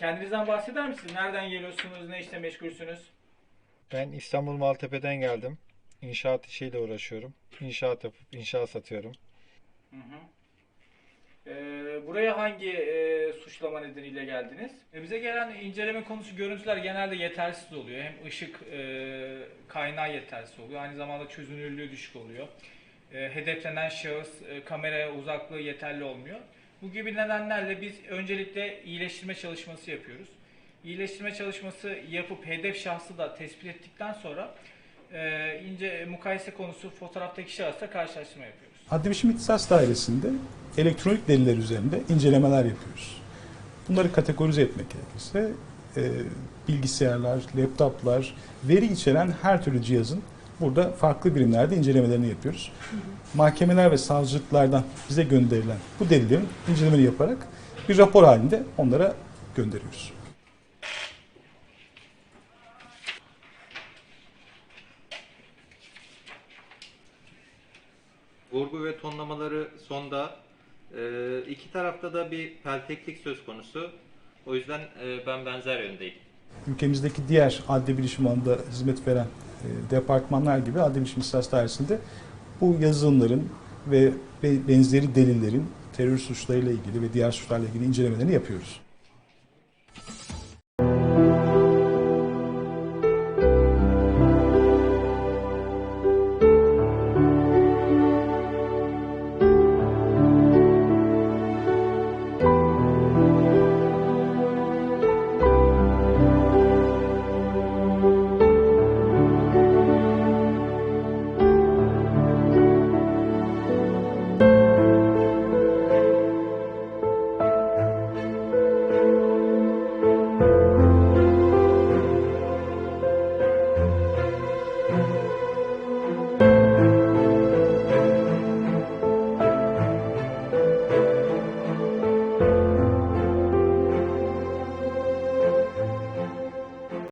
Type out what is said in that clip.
kendinizden bahseder misiniz? Nereden geliyorsunuz? Ne işle meşgulsünüz? Ben İstanbul Maltepe'den geldim. İnşaat işiyle uğraşıyorum. İnşaat yapıp inşaat satıyorum. Hı hı. Ee, buraya hangi e, suçlama nedeniyle geldiniz? E, bize gelen inceleme konusu görüntüler genelde yetersiz oluyor. Hem ışık e, kaynağı yetersiz oluyor. Aynı zamanda çözünürlüğü düşük oluyor. E, hedeflenen şahıs e, kameraya uzaklığı yeterli olmuyor. Bu gibi nedenlerle biz öncelikle iyileştirme çalışması yapıyoruz. İyileştirme çalışması yapıp hedef şahsı da tespit ettikten sonra e, ince mukayese konusu fotoğraftaki şahısla karşılaştırma yapıyoruz. Adli Biçim İhtisas Dairesi'nde elektronik deliller üzerinde incelemeler yapıyoruz. Bunları kategorize etmek gerekirse e, bilgisayarlar, laptoplar, veri içeren her türlü cihazın burada farklı birimlerde incelemelerini yapıyoruz. Mahkemeler ve savcılıklardan bize gönderilen bu delillerin incelemeni yaparak bir rapor halinde onlara gönderiyoruz. Vurgu ve tonlamaları sonda. Ee, iki tarafta da bir pelteklik söz konusu. O yüzden e, ben benzer yöndeyim. ülkemizdeki diğer adli bilişim alanında hizmet veren departmanlar gibi adli bilişim İhtisas Dairesi'nde bu yazılımların ve be- benzeri delillerin terör suçlarıyla ilgili ve diğer suçlarla ilgili incelemelerini yapıyoruz.